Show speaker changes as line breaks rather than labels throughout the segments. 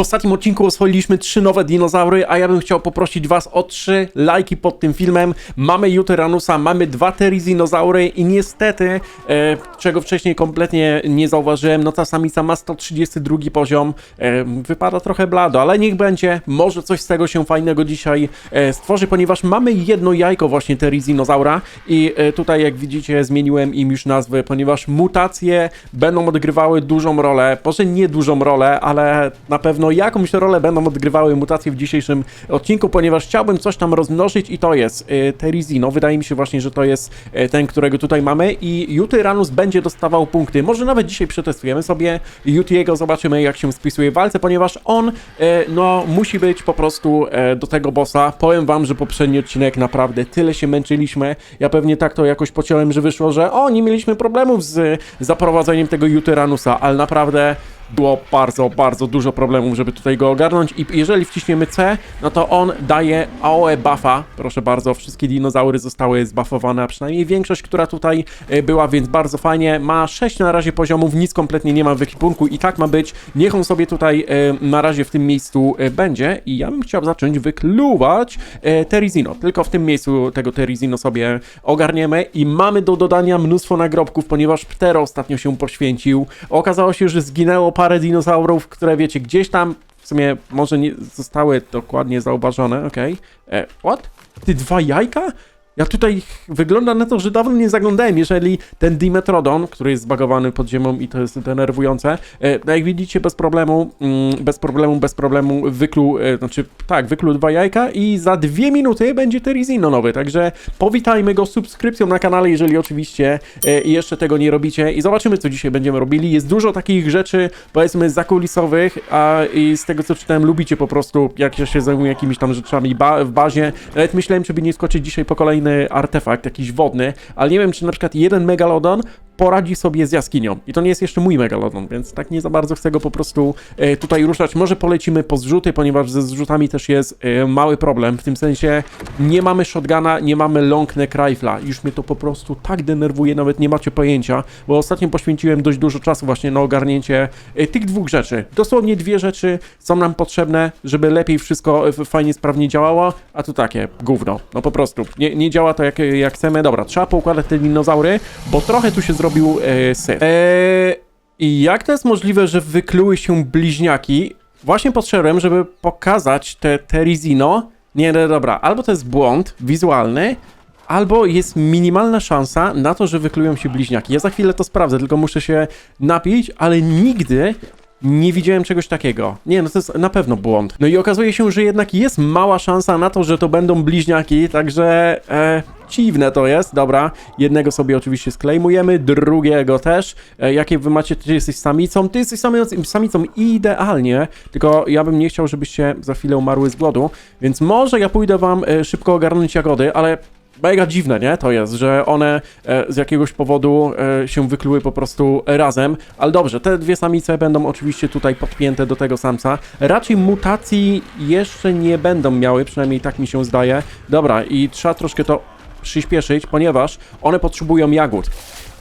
ostatnim odcinku oswoiliśmy trzy nowe dinozaury, a ja bym chciał poprosić was o trzy lajki pod tym filmem. Mamy Juteranusa, mamy dwa Terizynozaury i niestety, e, czego wcześniej kompletnie nie zauważyłem, no ta samica ma 132 poziom, e, wypada trochę blado, ale niech będzie, może coś z tego się fajnego dzisiaj e, stworzy, ponieważ mamy jedno jajko właśnie Terizinozaura i e, tutaj jak widzicie zmieniłem im już nazwy, ponieważ mutacje będą odgrywały dużą rolę, może nie dużą rolę, ale na pewno jakąś rolę będą odgrywały mutacje w dzisiejszym odcinku, ponieważ chciałbym coś tam rozmnożyć i to jest e, Terizino, wydaje mi się właśnie, że to jest e, ten, którego tutaj mamy i Jutyranus będzie dostawał punkty, może nawet dzisiaj przetestujemy sobie Jutiego, zobaczymy jak się spisuje w walce, ponieważ on e, no musi być po prostu do tego bossa. Powiem wam, że poprzedni odcinek naprawdę tyle się męczyliśmy. Ja pewnie tak to jakoś pociąłem, że wyszło, że o, nie mieliśmy problemów z zaprowadzeniem tego Juteranusa, ale naprawdę było bardzo, bardzo dużo problemów, żeby tutaj go ogarnąć. I jeżeli wciśniemy C, no to on daje AOE buffa, proszę bardzo, wszystkie dinozaury zostały zbuffowane, a przynajmniej większość, która tutaj e, była, więc bardzo fajnie, ma 6 na razie poziomów, nic kompletnie nie ma w ekipunku i tak ma być, niech on sobie tutaj e, na razie w tym miejscu e, będzie. I ja bym chciał zacząć wykluwać Terizino, tylko w tym miejscu tego Terizino sobie ogarniemy i mamy do dodania mnóstwo nagrobków, ponieważ Ptero ostatnio się poświęcił, okazało się, że zginęło parę dinozaurów, które wiecie, gdzieś tam w sumie może nie zostały dokładnie zauważone, okej. Okay. What? Ty dwa jajka? Ja tutaj wygląda na to, że dawno nie zaglądałem, jeżeli ten Dimetrodon, który jest zbagowany pod ziemią i to jest denerwujące, e, no jak widzicie bez problemu, mm, bez problemu, bez problemu wykluł, e, znaczy tak, wykluł dwa jajka i za dwie minuty będzie Terizino nowy, także powitajmy go subskrypcją na kanale, jeżeli oczywiście e, jeszcze tego nie robicie i zobaczymy, co dzisiaj będziemy robili. Jest dużo takich rzeczy, powiedzmy, zakulisowych, a z tego, co czytałem, lubicie po prostu, jak ja się zajmuję jakimiś tam rzeczami ba w bazie. Nawet myślałem, żeby nie skoczyć dzisiaj po kolejny artefakt, jakiś wodny, ale nie wiem, czy na przykład jeden megalodon poradzi sobie z jaskinią. I to nie jest jeszcze mój megalodon, więc tak nie za bardzo chcę go po prostu e, tutaj ruszać. Może polecimy po zrzuty, ponieważ ze zrzutami też jest e, mały problem. W tym sensie nie mamy shotguna, nie mamy long neck rifla. Już mnie to po prostu tak denerwuje, nawet nie macie pojęcia, bo ostatnio poświęciłem dość dużo czasu właśnie na ogarnięcie e, tych dwóch rzeczy. Dosłownie dwie rzeczy są nam potrzebne, żeby lepiej wszystko fajnie, sprawnie działało, a tu takie gówno. No po prostu. Nie, nie działa to jak, jak chcemy. Dobra, trzeba poukładać te dinozaury, bo trochę tu się e. E, I jak to jest możliwe, że wykluły się bliźniaki? Właśnie podszedłem, żeby pokazać te Terizino. Nie, no dobra, albo to jest błąd wizualny, albo jest minimalna szansa na to, że wyklują się bliźniaki. Ja za chwilę to sprawdzę, tylko muszę się napić, ale nigdy nie widziałem czegoś takiego. Nie, no to jest na pewno błąd. No i okazuje się, że jednak jest mała szansa na to, że to będą bliźniaki, także e, dziwne to jest. Dobra, jednego sobie oczywiście sklejmujemy, drugiego też. E, jakie wy macie, ty jesteś samicą? Ty jesteś samicą, idealnie, tylko ja bym nie chciał, żebyście za chwilę umarły z głodu, więc może ja pójdę wam e, szybko ogarnąć jagody, ale mega dziwne, nie? To jest, że one e, z jakiegoś powodu e, się wykluły po prostu razem. Ale dobrze, te dwie samice będą oczywiście tutaj podpięte do tego samca. Raczej mutacji jeszcze nie będą miały, przynajmniej tak mi się zdaje. Dobra, i trzeba troszkę to przyspieszyć, ponieważ one potrzebują jagód.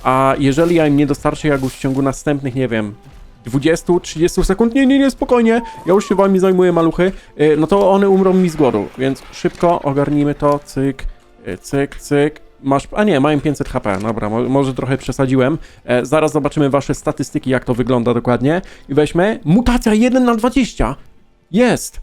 A jeżeli ja im nie dostarczę jagód w ciągu następnych, nie wiem, 20-30 sekund, nie, nie, nie, spokojnie, ja już się wami zajmuję, maluchy, e, no to one umrą mi z głodu, więc szybko ogarnijmy to, cyk, Cyk, cyk. Masz. A nie, mają 500 HP. Dobra, mo może trochę przesadziłem. E, zaraz zobaczymy wasze statystyki, jak to wygląda dokładnie. I weźmy. Mutacja 1 na 20. Jest.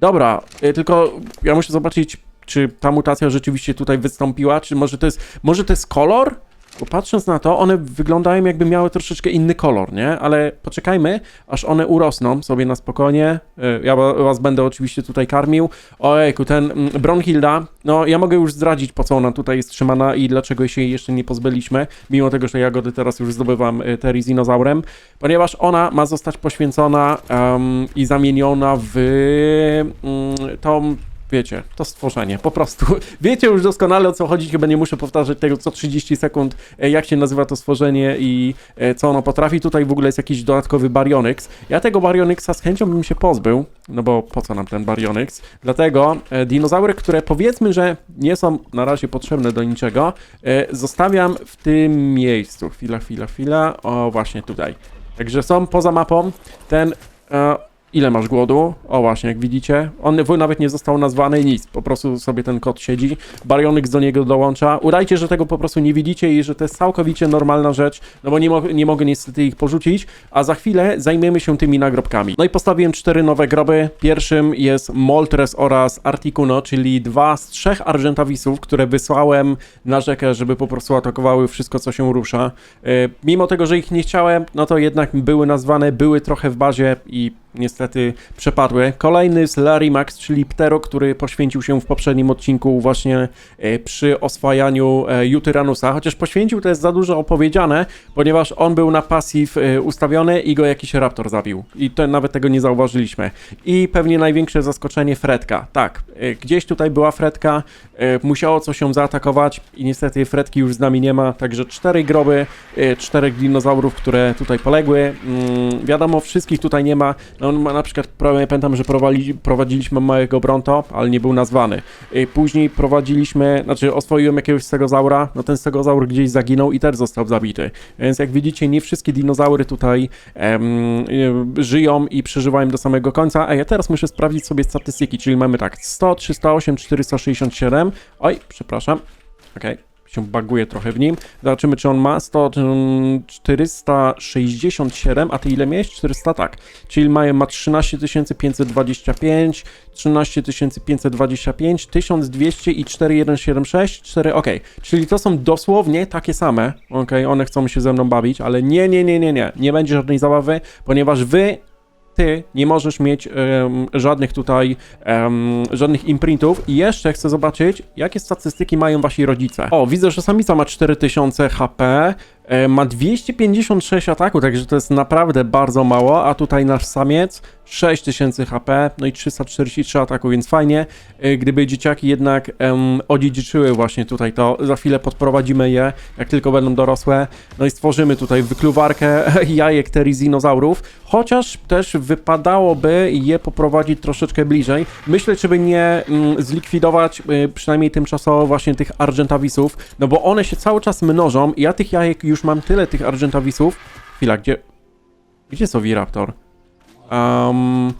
Dobra, e, tylko ja muszę zobaczyć, czy ta mutacja rzeczywiście tutaj wystąpiła, czy może to jest. Może to jest kolor? Bo patrząc na to, one wyglądają jakby miały troszeczkę inny kolor, nie? Ale poczekajmy, aż one urosną sobie na spokojnie. E, Ja wa- was będę oczywiście tutaj karmił. Ojejku, ten mm, Bronhilda, no ja mogę już zdradzić, po co ona tutaj jest trzymana i dlaczego się jej jeszcze nie pozbyliśmy, mimo tego, że jagody teraz już zdobywam e, Terizinozaurem, ponieważ ona ma zostać poświęcona em, i zamieniona w mm, tą wiecie, to stworzenie, po prostu. Wiecie już doskonale o co chodzi, chyba nie muszę powtarzać tego co 30 sekund, e, jak się nazywa to stworzenie i e, co ono potrafi. Tutaj w ogóle jest jakiś dodatkowy Baryonyx. Ja tego Baryonyxa z chęcią bym się pozbył, no bo po co nam ten Baryonyx? Dlatego e, dinozaury, które powiedzmy, że nie są na razie potrzebne do niczego, zostawiam w tym miejscu. Chwila, chwila, chwila. O, właśnie tutaj. Także są poza mapą. Ten e, Ile masz głodu? O właśnie, jak widzicie, on nawet nie został nazwany, nic, po prostu sobie ten kot siedzi, Baryonyx do niego dołącza. Udajcie, że tego po prostu nie widzicie i że to jest całkowicie normalna rzecz, no bo nie, mo- nie mogę niestety ich porzucić, a za chwilę zajmiemy się tymi nagrobkami. No i postawiłem cztery nowe groby. Pierwszym jest Moltres oraz Articuno, czyli dwa z trzech Argentavisów, które wysłałem na rzekę, żeby po prostu atakowały wszystko, co się rusza. E, Mimo tego, że ich nie chciałem, no to jednak były nazwane, były trochę w bazie i niestety przepadły. Kolejny z Larry Max, czyli Ptero, który poświęcił się w poprzednim odcinku właśnie e, przy oswajaniu e, Jutyranusa, chociaż poświęcił to jest za dużo opowiedziane, ponieważ on był na pasyw e, ustawiony i go jakiś raptor zabił. I to nawet tego nie zauważyliśmy. I pewnie największe zaskoczenie Fredka. Tak, gdzieś tutaj była Fredka, musiało coś ją zaatakować i niestety Fredki już z nami nie ma, także cztery groby, czterech dinozaurów, które tutaj poległy. Mm, wiadomo, wszystkich tutaj nie ma. No, on ma na przykład, pamiętam, że prowadzi, prowadziliśmy małego Bronto, ale nie był nazwany. Później prowadziliśmy, znaczy oswoiłem jakiegoś stegozaura, no ten stegozaur gdzieś zaginął i też został zabity. Więc jak widzicie, nie wszystkie dinozaury tutaj em, e, żyją i przeżywają do samego końca. A ja teraz muszę sprawdzić sobie statystyki, czyli mamy tak 100, 308, 467. Oj, przepraszam. Okej. Się baguje trochę w nim. Zobaczymy, czy on ma 100, mm, 467, a ty ile miałeś? 400, tak. Czyli mają, ma 13 525, 13 525, 1200 i 4176, 4, ok. Czyli to są dosłownie takie same, ok, one chcą się ze mną bawić, ale nie, nie, nie, nie, nie, nie będzie żadnej zabawy, ponieważ wy ty nie możesz mieć em, żadnych tutaj, em, żadnych imprintów i jeszcze chcę zobaczyć, jakie statystyki mają wasi rodzice. O, widzę, że samica ma 4000 HP, ma 256 ataku, także to jest naprawdę bardzo mało, a tutaj nasz samiec 6000 HP, no i 343 ataku, więc fajnie. E, Gdyby dzieciaki jednak em, odziedziczyły właśnie tutaj to, za chwilę podprowadzimy je, jak tylko będą dorosłe, no i stworzymy tutaj wykluwarkę jajek terizinozaurów, chociaż też wypadałoby je poprowadzić troszeczkę bliżej. Myślę, żeby nie mm, zlikwidować y, przynajmniej tymczasowo właśnie tych argentavisów, no bo one się cały czas mnożą ja tych jajek już mam tyle tych argentavisów. Chwila, gdzie... Gdzie jest Oviraptor? Um,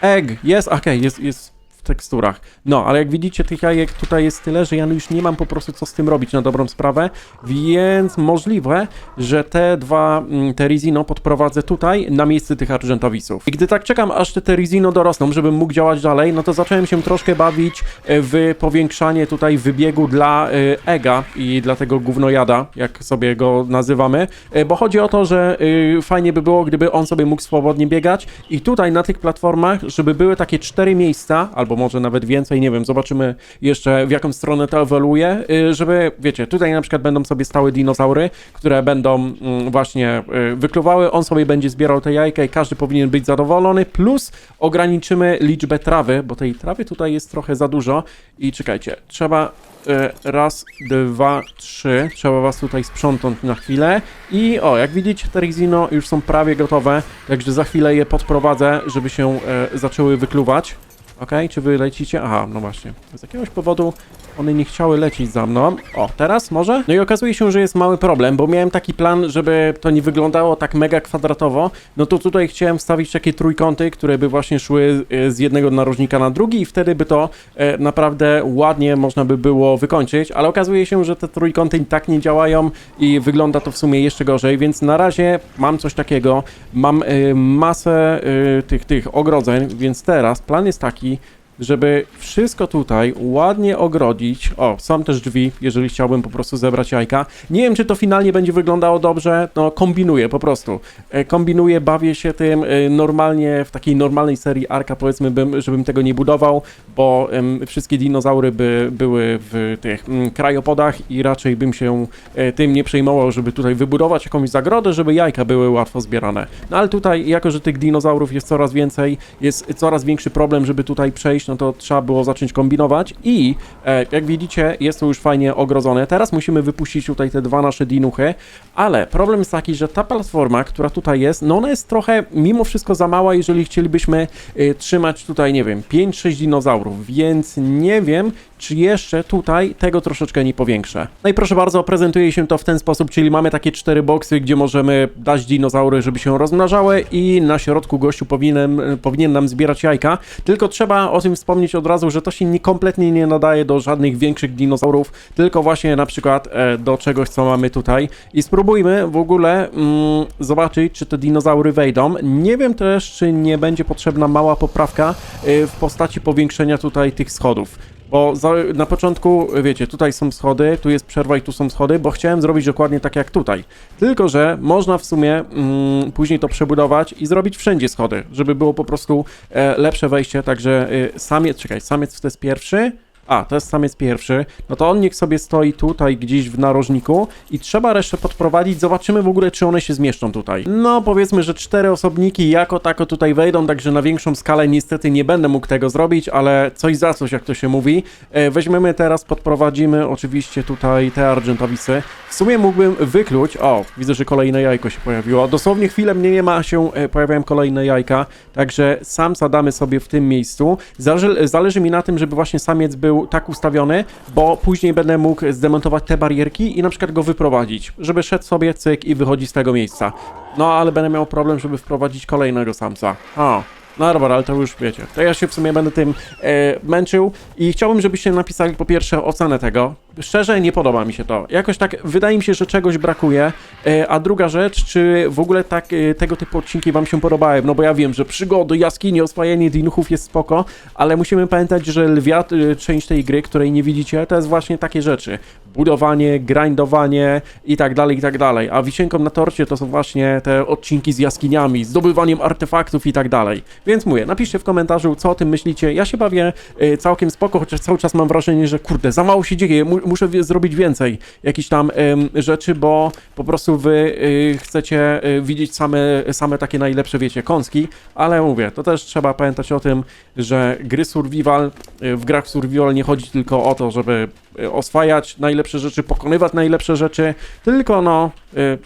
egg, jest, okej, jest, jest w teksturach. No, ale jak widzicie, tych jajek tutaj jest tyle, że ja już nie mam po prostu co z tym robić na dobrą sprawę, więc możliwe, że te dwa, mm, te Rizino podprowadzę tutaj na miejsce tych Argentavisów. I gdy tak czekam, aż te, te Rizino dorosną, żebym mógł działać dalej, no to zacząłem się troszkę bawić e, w powiększanie tutaj wybiegu dla e, Ega i dla tego gównojada, jak sobie go nazywamy, e, bo chodzi o to, że fajnie by było, gdyby on sobie mógł swobodnie biegać i tutaj na tych platformach, żeby były takie cztery miejsca, albo może nawet więcej, nie wiem, zobaczymy jeszcze w jaką stronę to ewoluuje, y, żeby, wiecie, tutaj na przykład będą sobie stały dinozaury, które będą mm, właśnie y, wykluwały, on sobie będzie zbierał te jajka i każdy powinien być zadowolony, plus ograniczymy liczbę trawy, bo tej trawy tutaj jest trochę za dużo i czekajcie, trzeba y, raz, dwa, trzy, trzeba was tutaj sprzątnąć na chwilę i o, jak widzicie, te Rizino już są prawie gotowe, także za chwilę je podprowadzę, żeby się e, zaczęły wykluwać. Okej, czy wy lecicie? Aha, no właśnie. Z jakiegoś powodu one nie chciały lecieć za mną. O, teraz może? No i okazuje się, że jest mały problem, bo miałem taki plan, żeby to nie wyglądało tak mega kwadratowo. No to tutaj chciałem wstawić takie trójkąty, które by właśnie szły e, z jednego narożnika na drugi i wtedy by to e, naprawdę ładnie można by było wykończyć, ale okazuje się, że te trójkąty i tak nie działają i wygląda to w sumie jeszcze gorzej, więc na razie mam coś takiego. Mam e, masę tych, tych ogrodzeń, więc teraz plan jest taki, żeby wszystko tutaj ładnie ogrodzić. O, są też drzwi, jeżeli chciałbym po prostu zebrać jajka. Nie wiem, czy to finalnie będzie wyglądało dobrze, no kombinuję po prostu. E, Kombinuję, bawię się tym e, normalnie, w takiej normalnej serii Arka powiedzmy, bym, żebym tego nie budował, bo wszystkie dinozaury by były w tych mm, krajopodach i raczej bym się e, tym nie przejmował, żeby tutaj wybudować jakąś zagrodę, żeby jajka były łatwo zbierane. No ale tutaj, jako że tych dinozaurów jest coraz więcej, jest coraz większy problem, żeby tutaj przejść, no to trzeba było zacząć kombinować i e, jak widzicie, jest to już fajnie ogrodzone. Teraz musimy wypuścić tutaj te dwa nasze dinuchy, ale problem jest taki, że ta platforma, która tutaj jest, no ona jest trochę mimo wszystko za mała, jeżeli chcielibyśmy e, trzymać tutaj, nie wiem, 5-6 dinozaurów, więc nie wiem, czy jeszcze tutaj tego troszeczkę nie powiększę. No i proszę bardzo, prezentuje się to w ten sposób, czyli mamy takie cztery boksy, gdzie możemy dać dinozaury, żeby się rozmnażały i na środku gościu powinien, powinien nam zbierać jajka, tylko trzeba o tym wspomnieć od razu, że to się nie, kompletnie nie nadaje do żadnych większych dinozaurów, tylko właśnie na przykład e, do czegoś, co mamy tutaj i spróbujmy w ogóle mm, zobaczyć, czy te dinozaury wejdą. Nie wiem też, czy nie będzie potrzebna mała poprawka e, w postaci powiększenia tutaj tych schodów. Bo za, na początku, wiecie, tutaj są schody, tu jest przerwa i tu są schody, bo chciałem zrobić dokładnie tak jak tutaj. Tylko, że można w sumie mm, później to przebudować i zrobić wszędzie schody, żeby było po prostu e, lepsze wejście, także e, samiec, czekaj, samiec to jest pierwszy, a, to jest samiec pierwszy. No to on niech sobie stoi tutaj gdzieś w narożniku i trzeba resztę podprowadzić. Zobaczymy w ogóle, czy one się zmieszczą tutaj. No, powiedzmy, że cztery osobniki jako tako tutaj wejdą, także na większą skalę niestety nie będę mógł tego zrobić, ale coś za coś, jak to się mówi. E, weźmiemy teraz, podprowadzimy oczywiście tutaj te argentowisy. W sumie mógłbym wykluć... O, widzę, że kolejne jajko się pojawiło. Dosłownie chwilę mnie nie ma, się e, pojawiają kolejne jajka, także sam zadamy sobie w tym miejscu. Zależy, zależy mi na tym, żeby właśnie samiec był tak ustawiony, bo później będę mógł zdemontować te barierki i na przykład go wyprowadzić, żeby szedł sobie cyk i wychodzi z tego miejsca. No, ale będę miał problem, żeby wprowadzić kolejnego samca. O, no dobra, ale to już wiecie. To ja się w sumie będę tym e, męczył i chciałbym, żebyście napisali po pierwsze ocenę tego. Szczerze, nie podoba mi się to. Jakoś tak wydaje mi się, że czegoś brakuje. E, a druga rzecz, czy w ogóle tak e, tego typu odcinki wam się podobały? No bo ja wiem, że przygody, jaskinie, oswajanie dinuchów jest spoko, ale musimy pamiętać, że lwiat, e, część tej gry, której nie widzicie, to jest właśnie takie rzeczy. Budowanie, grindowanie i tak dalej, i tak dalej. A wisienką na torcie to są właśnie te odcinki z jaskiniami, zdobywaniem artefaktów i tak dalej. Więc mówię, napiszcie w komentarzu, co o tym myślicie. Ja się bawię całkiem spoko, chociaż cały czas mam wrażenie, że kurde, za mało się dzieje, muszę zrobić więcej jakichś tam rzeczy, bo po prostu wy e, chcecie e, widzieć same, same takie najlepsze, wiecie, kąski, ale mówię, to też trzeba pamiętać o tym, że gry survival, e, w grach survival nie chodzi tylko o to, żeby oswajać najlepsze rzeczy, pokonywać najlepsze rzeczy, tylko no,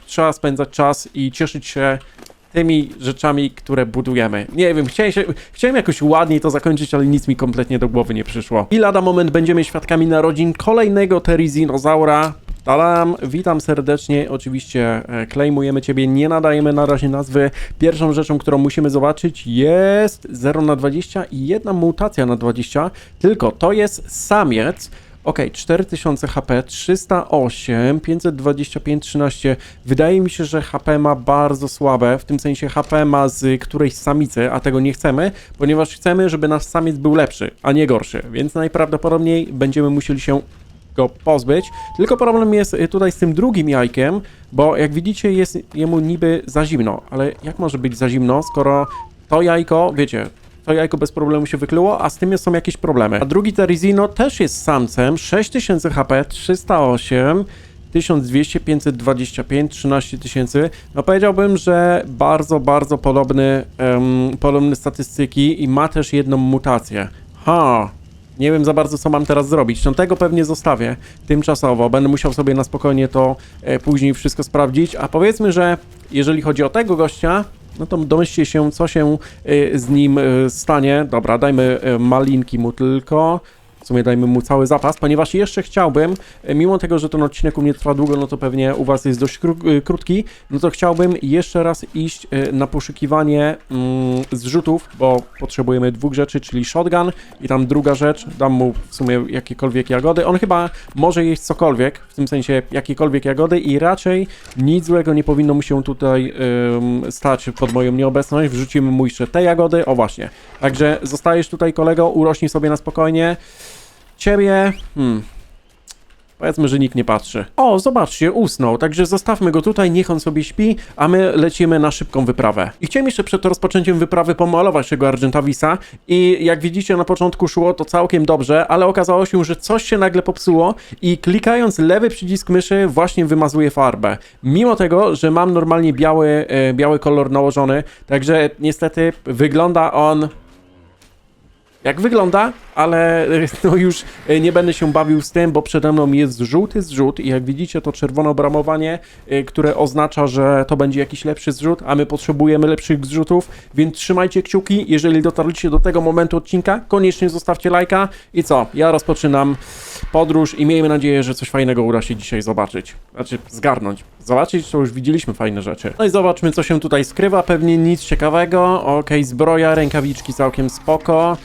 trzeba spędzać czas i cieszyć się tymi rzeczami, które budujemy. Nie wiem, chciałem, się, chciałem jakoś ładniej to zakończyć, ale nic mi kompletnie do głowy nie przyszło. I lada moment będziemy świadkami narodzin kolejnego Terizinozaura. Tadam, witam serdecznie, oczywiście e, klejmujemy Ciebie, nie nadajemy na razie nazwy. Pierwszą rzeczą, którą musimy zobaczyć jest 0 na 20 i jedna mutacja na 20, tylko to jest samiec, Ok, 4000 HP, 308, 525, 13. Wydaje mi się, że HP ma bardzo słabe, w tym sensie HP ma z którejś samicy, a tego nie chcemy, ponieważ chcemy, żeby nasz samiec był lepszy, a nie gorszy, więc najprawdopodobniej będziemy musieli się go pozbyć. Tylko problem jest y, tutaj z tym drugim jajkiem, bo jak widzicie jest jemu niby za zimno, ale jak może być za zimno, skoro to jajko, wiecie, to jajko bez problemu się wykluło, a z tym są jakieś problemy. A drugi Terizino też jest samcem, 6000 HP, 308, 1200, 525, 13 tysięcy. No powiedziałbym, że bardzo, bardzo podobny, em, podobne statystyki i ma też jedną mutację. Ha, nie wiem za bardzo, co mam teraz zrobić. No tego pewnie zostawię tymczasowo. Będę musiał sobie na spokojnie to e, później wszystko sprawdzić. A powiedzmy, że jeżeli chodzi o tego gościa, no to domyślcie się, co się e, z nim e, stanie. Dobra, dajmy e, malinki mu tylko. W sumie dajmy mu cały zapas, ponieważ jeszcze chciałbym, e, mimo tego, że ten odcinek u mnie trwa długo, no to pewnie u Was jest dość kró- e, krótki, no to chciałbym jeszcze raz iść e, na poszukiwanie mm, zrzutów, bo potrzebujemy dwóch rzeczy, czyli shotgun i tam druga rzecz, dam mu w sumie jakiekolwiek jagody. On chyba może jeść cokolwiek, w tym sensie jakiekolwiek jagody i raczej nic złego nie powinno mu się tutaj ym, stać pod moją nieobecność. Wrzucimy mu jeszcze te jagody, o właśnie. Także zostajesz tutaj kolego, urośnij sobie na spokojnie. Ciebie, hmm, Powiedzmy, że nikt nie patrzy. O, zobaczcie, usnął, także zostawmy go tutaj, niech on sobie śpi, a my lecimy na szybką wyprawę. I chciałem jeszcze przed rozpoczęciem wyprawy pomalować tego Argentawisa i jak widzicie na początku szło to całkiem dobrze, ale okazało się, że coś się nagle popsuło i klikając lewy przycisk myszy właśnie wymazuje farbę. Mimo tego, że mam normalnie biały, e, biały kolor nałożony, także niestety wygląda on... Jak wygląda? ale no już e, nie będę się bawił z tym, bo przede mną jest żółty zrzut i jak widzicie to czerwone obramowanie, e, które oznacza, że to będzie jakiś lepszy zrzut, a my potrzebujemy lepszych zrzutów, więc trzymajcie kciuki, jeżeli dotarliście do tego momentu odcinka, koniecznie zostawcie lajka i co, ja rozpoczynam podróż i miejmy nadzieję, że coś fajnego uda się dzisiaj zobaczyć, znaczy zgarnąć. Zobaczyć, to już widzieliśmy fajne rzeczy. No i zobaczmy, co się tutaj skrywa. Pewnie nic ciekawego. Okej, zbroja, rękawiczki całkiem spoko.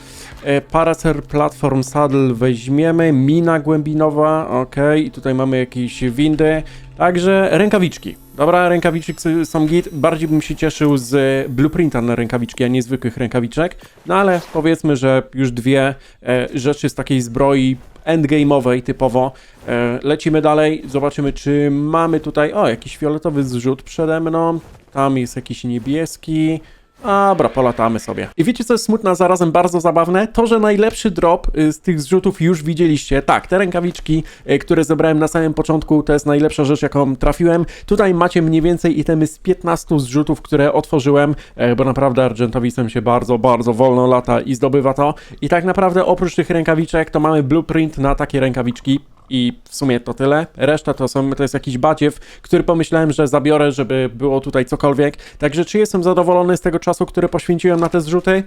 E, Paracer Platform Saddle weźmiemy. Mina głębinowa, okej. I tutaj mamy jakieś windy. Także rękawiczki. Dobra, rękawiczki są git. Bardziej bym się cieszył z blueprinta na rękawiczki, a nie zwykłych rękawiczek. No ale powiedzmy, że już dwie e, rzeczy z takiej zbroi endgame'owej typowo. E, lecimy dalej, zobaczymy czy mamy tutaj, o jakiś fioletowy zrzut przede mną, tam jest jakiś niebieski, Dobra, polatamy sobie. I wiecie, co jest smutne, a zarazem bardzo zabawne? To, że najlepszy drop y, z tych zrzutów już widzieliście. Tak, te rękawiczki, y, które zebrałem na samym początku, to jest najlepsza rzecz, jaką trafiłem. Tutaj macie mniej więcej itemy z 15 zrzutów, które otworzyłem, e, bo naprawdę Argentowisem się bardzo, bardzo wolno lata i zdobywa to. I tak naprawdę oprócz tych rękawiczek, to mamy blueprint na takie rękawiczki. I w sumie to tyle. Reszta to, są, to jest jakiś badziew, który pomyślałem, że zabiorę, żeby było tutaj cokolwiek. Także czy jestem zadowolony z tego czasu, który poświęciłem na te zrzuty?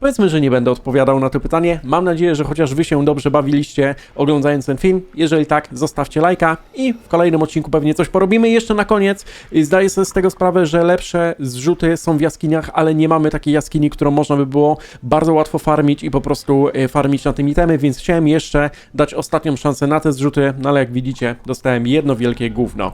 Powiedzmy, że nie będę odpowiadał na to pytanie. Mam nadzieję, że chociaż wy się dobrze bawiliście oglądając ten film. Jeżeli tak, zostawcie lajka i w kolejnym odcinku pewnie coś porobimy. Jeszcze na koniec y, zdaję sobie z tego sprawę, że lepsze zrzuty są w jaskiniach, ale nie mamy takiej jaskini, którą można by było bardzo łatwo farmić i po prostu y, farmić na tym itemy, więc chciałem jeszcze dać ostatnią szansę na te zrzuty, no ale jak widzicie, dostałem jedno wielkie gówno.